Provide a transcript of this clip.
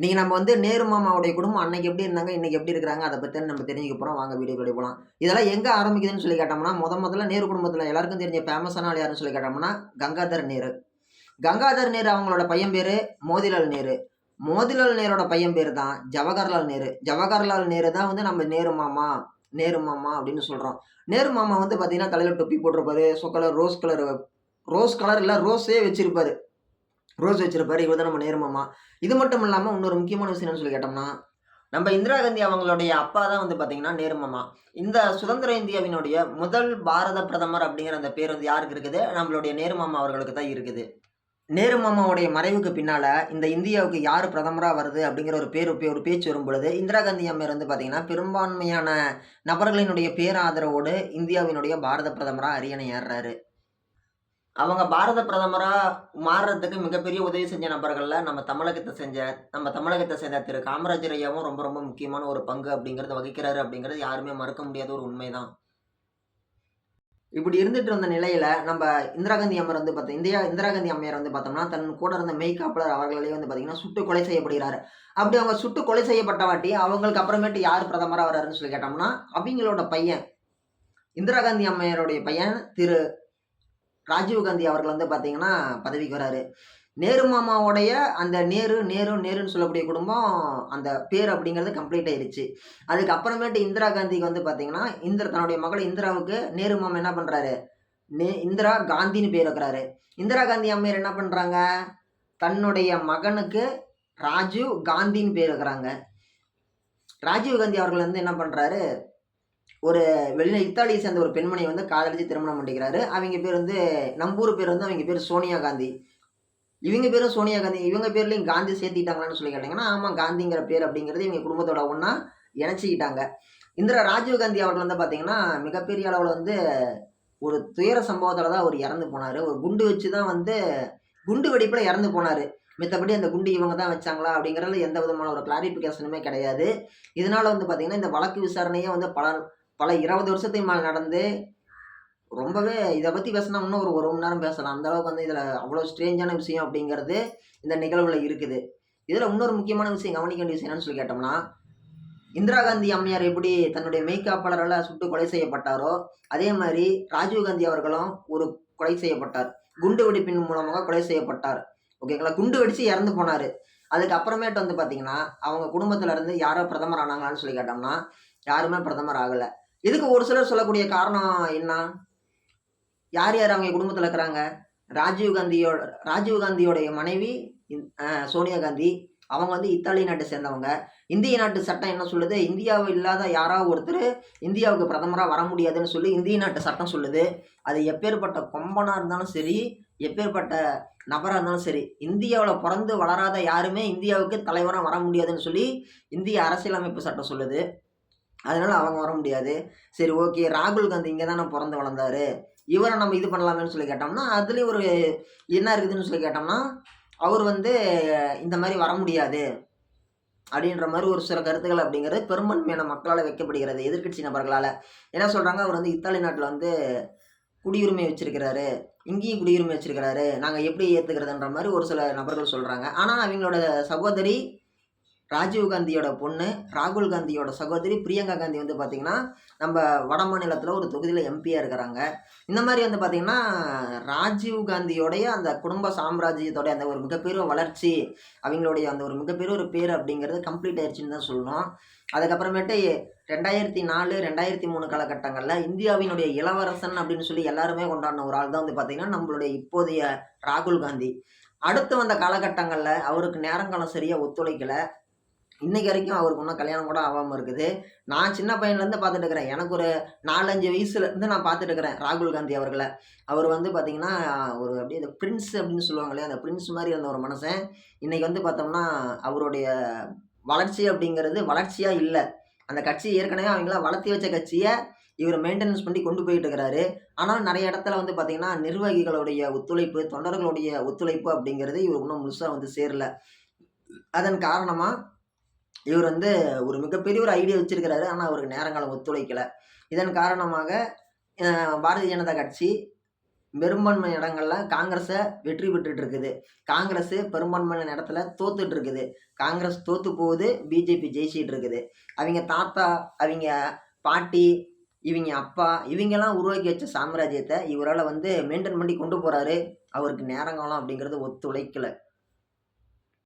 இன்றைக்கி நம்ம வந்து நேரு மாமாவுடைய குடும்பம் அன்னைக்கு எப்படி இருந்தாங்க இன்றைக்கி எப்படி இருக்கிறாங்க அதை பற்றி நம்ம தெரிஞ்சுக்க போகிறோம் வாங்க வீடியோக்குள்ளே போகலாம் இதெல்லாம் எங்கே ஆரம்பிக்குதுன்னு சொல்லி கேட்டோம்னா முத முதல்ல நேரு குடும்பத்தில் எல்லாருக்கும் தெரிஞ்ச ஃபேமஸான ஆள் யாருன்னு சொல்லி கேட்டோம்னா கங்காதர் நேரு. கங்காதர் நேரு அவங்களோட பையன் பேர் மோதிலால் நேரு. மோதிலால் நேரோட பையன் பேர் தான் ஜவஹர்லால் நேரு. ஜவஹர்லால் நேரு தான் வந்து நம்ம நேரு மாமா நேரு மாமா அப்படின்னு சொல்கிறோம் நேரு மாமா வந்து பார்த்தீங்கன்னா தலையில் டொப்பி போட்டிருப்பாரு. So colour rose colour rose colour இல்லை ரோஸே வச்சிருப்பாரு. ரோஸ் வச்சிருப்பாரு இவர் தான் நம்ம நேருமாமா இது மட்டும் இல்லாமல் இன்னொரு முக்கியமான விஷயம் என்னன்னு சொல்லி கேட்டோம்னா நம்ம இந்திரா காந்தி அவங்களுடைய அப்பா தான் வந்து பார்த்தீங்கன்னா நேரு இந்த சுதந்திர இந்தியாவினுடைய முதல் பாரத பிரதமர் அப்படிங்கிற அந்த பேர் வந்து யாருக்கு இருக்குது? நம்மளுடைய நேருமாமா அவர்களுக்கு தான் இருக்குது. நேருமாமாவுடைய மறைவுக்கு பின்னால் இந்த இந்தியாவுக்கு யார் பிரதமராக வருது அப்படிங்கிற ஒரு பேர் ஒரு பேச்சு வரும் பொழுது இந்திரா காந்தி அம்மையார் வந்து பார்த்திங்கன்னா பெரும்பான்மையான நபர்களினுடைய பேராதரவோடு இந்தியாவினுடைய பாரத பிரதமராக அரியணை ஏறுறாரு அவங்க பாரத பிரதமராக மாறுறதுக்கு மிகப்பெரிய உதவி செஞ்ச நபர்களில் நம்ம தமிழகத்தை செஞ்ச நம்ம தமிழகத்தை சேர்ந்த திரு காமராஜர் ஐயாவும் ரொம்ப ரொம்ப முக்கியமான ஒரு பங்கு அப்படிங்கிறத வகிக்கிறாரு அப்படிங்கிறது யாருமே மறக்க முடியாத ஒரு உண்மைதான். இப்படி இருந்துட்டு இருந்த நிலையில நம்ம இந்திரா காந்தி அம்மர் வந்து பார்த்தோம் இந்தியா இந்திரா காந்தி அம்மையார் வந்து பார்த்தோம்னா தன் கூட இருந்த மெய்காப்பலர் அவர்களே வந்து பார்த்தீங்கன்னா சுட்டு கொலை செய்யப்படுகிறாரு. அப்படி அவங்க சுட்டு கொலை செய்யப்பட்ட வாட்டி அவங்களுக்கு அப்புறமேட்டு யார் பிரதமராக வர்றாருன்னு சொல்லி கேட்டோம்னா அவங்களோட பையன் இந்திரா காந்தி அம்மையாருடைய பையன் திரு ராஜீவ் காந்தி அவர்கள் வந்து பார்த்தீங்கன்னா பதவிக்கு வராரு. நேரு மாமாவுடைய அந்த நேரு நேரு நேருன்னு சொல்லக்கூடிய குடும்பம் அந்த பேர் அப்படிங்கிறது கம்ப்ளீட் ஆயிடுச்சு அதுக்கப்புறமேட்டு இந்திரா காந்திக்கு வந்து பார்த்தீங்கன்னா இந்திரா தன்னுடைய மகள் இந்திராவுக்கு நேரு மாமா என்ன பண்ணுறாரு நே இந்திரா காந்தின்னு பேர் வைக்கிறாரு. இந்திரா காந்தி அம்மையார் என்ன பண்ணுறாங்க தன்னுடைய மகனுக்கு ராஜீவ் காந்தின்னு பேர் வைக்கிறாங்க. ராஜீவ் காந்தி அவர்கள் வந்து என்ன பண்ணுறாரு ஒரு வெளி இத்தாலியை சேர்ந்த ஒரு பெண்மணியை வந்து காதலிச்சு திருமணம் பண்ணிக்கிறாரு. அவங்க பேர் வந்து நம்பூர் பேர் வந்து அவங்க பேர் சோனியா காந்தி. இவங்க பேரும் சோனியா காந்தி இவங்க பேர்லையும் காந்தி சேர்த்திட்டாங்களான்னு சொல்லி கேட்டிங்கன்னா ஆமாம் காந்திங்கிற பேர் அப்படிங்கிறது இவங்க குடும்பத்தோட ஒன்றா இணைச்சிக்கிட்டாங்க. இந்திரா ராஜீவ் காந்தி அவர்கள் வந்து பார்த்தீங்கன்னா மிகப்பெரிய அளவில் வந்து ஒரு துயர சம்பவத்தில் தான் அவர் இறந்து போனார். ஒரு குண்டு வச்சு தான் வந்து குண்டு வெடிப்பில் இறந்து போனார். மித்தபடி அந்த குண்டு இவங்க தான் வச்சாங்களா அப்படிங்கிறதுல எந்த விதமான ஒரு கிளாரிஃபிகேஷனுமே கிடையாது. இதனால் வந்து பார்த்திங்கன்னா இந்த வழக்கு விசாரணையே வந்து பல பல இருபது வருஷத்துக்கு மேலே நடந்து ரொம்பவே இதை பற்றி பேசினா இன்னும் ஒரு ஒரு மணி நேரம் பேசலாம். அந்தளவுக்கு வந்து இதில் அவ்வளோ ஸ்ட்ரேஞ்சான விஷயம் அப்படிங்கிறது இந்த நிகழ்வில் இருக்குது. இதில் இன்னொரு முக்கியமான விஷயம் கவனிக்க வேண்டிய விஷயம் என்னன்னு சொல்லி கேட்டோம்னா இந்திரா காந்தி அம்மையார் எப்படி தன்னுடைய மெய்காப்பாளரால் சுட்டு கொலை செய்யப்பட்டாரோ அதே மாதிரி ராஜீவ் காந்தி அவர்களும் ஒரு கொலை செய்யப்பட்டார். குண்டு வெடிப்பின் மூலமாக கொலை செய்யப்பட்டார். ஓகேங்களா குண்டு வெடித்து இறந்து போனார். அதுக்கப்புறமேட்டு வந்து பார்த்தீங்கன்னா அவங்க குடும்பத்தில் இருந்து யாரோ பிரதமர் ஆனாங்களான்னு சொல்லி கேட்டோம்னா யாருமே பிரதமர் ஆகலை. இதுக்கு ஒரு சிலர் சொல்லக்கூடிய காரணம் என்ன? யார் யார் அவங்க குடும்பத்தில் இருக்கிறாங்க? ராஜீவ் காந்தியோட ராஜீவ் காந்தியோடைய மனைவி சோனியா காந்தி. அவங்க வந்து இத்தாலி நாட்டை சேர்ந்தவங்க. இந்திய நாட்டு சட்டம் என்ன சொல்லுது? இந்தியாவில் இல்லாத யாராவது ஒருத்தர் இந்தியாவுக்கு பிரதமராக வர முடியாதுன்னு சொல்லி இந்திய நாட்டு சட்டம் சொல்லுது. அது எப்பேற்பட்ட கொம்பனாக இருந்தாலும் சரி எப்பேற்பட்ட நபராக இருந்தாலும் சரி இந்தியாவில் பிறந்து வளராத யாருமே இந்தியாவுக்கு தலைவராக வர முடியாதுன்னு சொல்லி இந்திய அரசியலமைப்பு சட்டம் சொல்லுது. அதனால அவங்க வர முடியாது. சரி ஓகே ராகுல் காந்தி இங்கே தானே பிறந்து வளர்ந்தாரு. இவரை நம்ம இது பண்ணலாமேன்னு சொல்லி கேட்டோம்னா அதுலேயும் ஒரு என்ன இருக்குதுன்னு சொல்லி கேட்டோம்னா அவர் வந்து இந்த மாதிரி வர முடியாது. அப்படின்ற மாதிரி ஒரு சில கருத்துக்கள் அப்படிங்கிறது பெரும்பான்மையான மக்களால் வைக்கப்படுகிறது எதிர்க்கட்சி நபர்களால். என்ன சொல்கிறாங்க அவர் வந்து இத்தாலி நாட்டில் வந்து குடியுரிமை வச்சிருக்கிறாரு. இங்கேயும் குடியுரிமை வச்சிருக்கிறாரு. நாங்கள் எப்படி ஏற்றுக்கிறதுன்ற மாதிரி ஒரு சில நபர்கள் சொல்கிறாங்க ஆனால் அவங்களோட சகோதரி ராஜீவ் காந்தியோட பொண்ணு ராகுல் காந்தியோட சகோதரி பிரியங்கா காந்தி வந்து பார்த்திங்கன்னா நம்ம வட மாநிலத்தில் ஒரு தொகுதியில் எம்பியாக இருக்கிறாங்க. இந்த மாதிரி வந்து பார்த்திங்கன்னா ராஜீவ் காந்தியோடைய அந்த குடும்ப சாம்ராஜ்யத்தோடைய அந்த ஒரு மிகப்பெரிய வளர்ச்சி அவங்களுடைய அந்த ஒரு மிகப்பெரிய ஒரு பேர் அப்படிங்கிறது கம்ப்ளீட் ஆயிடுச்சுன்னு தான் சொல்லணும். அதுக்கப்புறமேட்டு ரெண்டாயிரத்தி நாலு ரெண்டாயிரத்தி மூணு காலகட்டங்களில் இந்தியாவினுடைய இளவரசன் அப்படின்னு சொல்லி எல்லாருமே கொண்டாடின ஒரு ஆள் தான் வந்து பார்த்திங்கன்னா நம்மளுடைய இப்போதைய ராகுல் காந்தி. அடுத்து வந்த காலகட்டங்களில் அவருக்கு நேரங்காலம் சரியாக ஒத்துழைக்கலை. இன்னைக்கு வரைக்கும் அவருக்கு இன்னும் கல்யாணம் கூட ஆகாமல் இருக்குது. நான் சின்ன பையன்லேருந்து பார்த்துட்டு இருக்கிறேன். எனக்கு ஒரு நாலஞ்சு வயசுலேருந்து நான் பார்த்துட்டு இருக்கிறேன் ராகுல் காந்தி அவர்களை. அவர் வந்து பார்த்திங்கன்னா ஒரு அப்படியே இந்த பிரின்ஸ் அப்படின்னு சொல்லுவாங்களே அந்த பிரின்ஸ் மாதிரி இருந்த ஒரு மனுஷன். இன்றைக்கி வந்து பார்த்தோம்னா அவருடைய வளர்ச்சி அப்படிங்கிறது வளர்ச்சியாக இல்லை. அந்த கட்சி ஏற்கனவே அவங்கள வளர்த்தி வச்ச கட்சியை இவர் மெயின்டெனன்ஸ் பண்ணி கொண்டு போயிட்டு இருக்கிறாரு. ஆனால் நிறைய இடத்துல வந்து பார்த்திங்கன்னா நிர்வாகிகளுடைய ஒத்துழைப்பு தொண்டர்களுடைய ஒத்துழைப்பு அப்படிங்கிறது இவர் இன்னும் முழுசாக வந்து சேரல. அதன் காரணமாக இவர் வந்து ஒரு மிகப்பெரிய ஒரு ஐடியா வச்சிருக்கிறாரு. ஆனால் அவருக்கு நேரங்காலம் ஒத்துழைக்கலை. இதன் காரணமாக பாரதிய ஜனதா கட்சி பெரும்பான்மை இடங்கள்ல காங்கிரஸை வெற்றி பெற்றுட்டு இருக்குது காங்கிரஸ் பெரும்பான்மையான இடத்துல தோத்துட்டு இருக்குது காங்கிரஸ் தோத்து போகுது பிஜேபி ஜெயிச்சிட்டு இருக்குது அவங்க தாத்தா அவங்க பாட்டி இவங்க அப்பா இவங்கெல்லாம் உருவாக்கி வச்ச சாம்ராஜ்யத்தை இவரால் வந்து மெயின்டைன் பண்ணி கொண்டு போகிறாரு அவருக்கு நேரங்காலம் அப்படிங்கிறது ஒத்துழைக்கலை.